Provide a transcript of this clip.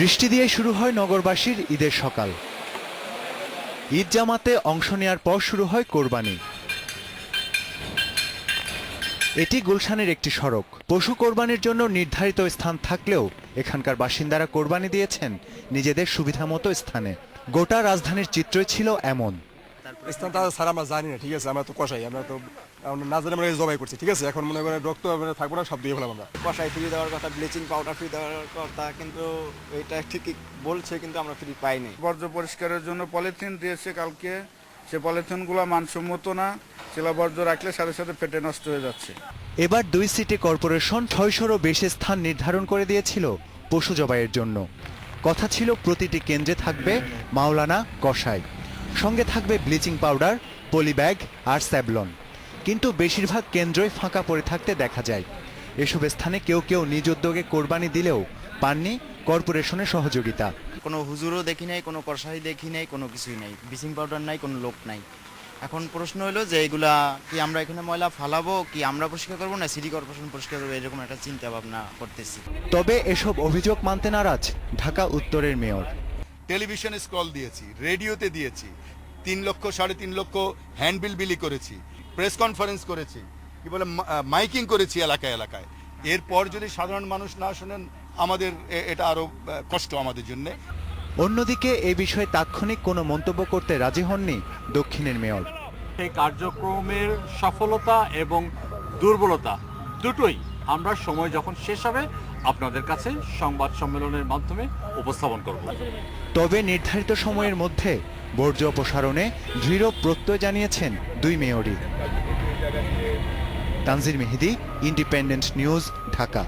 বৃষ্টি দিয়ে শুরু হয় নগরবাসীর ঈদের সকাল। ঈদ জামাতে অংশ নেওয়ার পর শুরু হয় কোরবানি। এটি গুলশানের একটি সড়ক। পশু কোরবানির জন্য নির্ধারিত স্থান থাকলেও এখানকার বাসিন্দারা কোরবানি দিয়েছেন নিজেদের সুবিধামতো স্থানে। গোটা রাজধানীর চিত্রই ছিল এমন। স্থানটা স্যার আমরা জানি না ঠিক আছে? আমরা তো কষাই আমরা তো আমরা না জানি আমরা জবাই করছি ঠিক আছে? এখন মনে করেন রক্ত আমরা থাকব না সব দিয়ে ফেলাম আমরা। কষাই ফ্রি দেওয়ার কথা ব্লিচিং পাউডার ফ্রি দেওয়ার কথা কিন্তু এটা ঠিকই বলছে কিন্তু আমরা ফ্রি পাইনি। বর্জ্য পরিষ্কারের জন্য পলিথিন দিয়েছে কালকে। সে পলিথিনগুলো মানসম্মত না শিলা বর্জ্য রাখলে সাথে সাথে ফেটে নষ্ট হয়ে যাচ্ছে। এবার দুই সিটি কর্পোরেশন ছয়শোরও বেশি স্থান নির্ধারণ করে দিয়েছিল পশু জবাইয়ের জন্য। কথা ছিল প্রতিটি কেন্দ্রে থাকবে মাওলানা কসাই সঙ্গে থাকবে ব্লিচিং পাউডার পলিব্যাগ আর স্যাবলন। কিন্তু বেশিরভাগ কেন্দ্রই ফাঁকা পড়ে থাকতে দেখা যায়। এসব স্থানে কেউ কেউ নিজ উদ্যোগে কোরবানি দিলেও পাননি কর্পোরেশনের সহযোগিতা। কোনো হুজুরও দেখি নাই কোনো কষাই দেখি নাই কোনো কিছুই নাই। ব্লিচিং পাউডার নাই কোনো লোক নাই। এখন প্রশ্ন হলো যে এগুলা কি আমরা এখানে ময়লা ফালাবো কি আমরা পরিষ্কার করব না সিটি কর্পোরেশন পরিষ্কার করব? এরকম একটা চিন্তা ভাবনা করতেছি। তবে এসব অভিযোগ মানতে নারাজ ঢাকা উত্তরের মেয়র। টেলিভিশনে স্কল দিয়েছি রেডিওতে দিয়েছি তিন লক্ষ সাড়ে তিন লক্ষ হ্যান্ডবিল বিলি করেছি প্রেস কনফারেন্স করেছি কি বলে মা- মাইকিং করেছি এলাকায় এলাকায়। এরপর যদি সাধারণ মানুষ না শোনেন আমাদের এটা আরও কষ্ট আমাদের জন্য। অন্যদিকে এ বিষয়ে তাৎক্ষণিক কোনো মন্তব্য করতে রাজি হননি দক্ষিণের মেয়র। সেই কার্যক্রমের সফলতা এবং দুর্বলতা দুটোই আমরা সময় যখন শেষ হবে আপনাদের কাছে সংবাদ সম্মেলনের মাধ্যমে উপস্থাপন করব। তবে নির্ধারিত সময়ের মধ্যে বর্জ্য অপসারণে দৃঢ় প্রত্যয় জানিয়েছেন দুই মেয়রই। Tanjir Mehedi independent news Dhaka.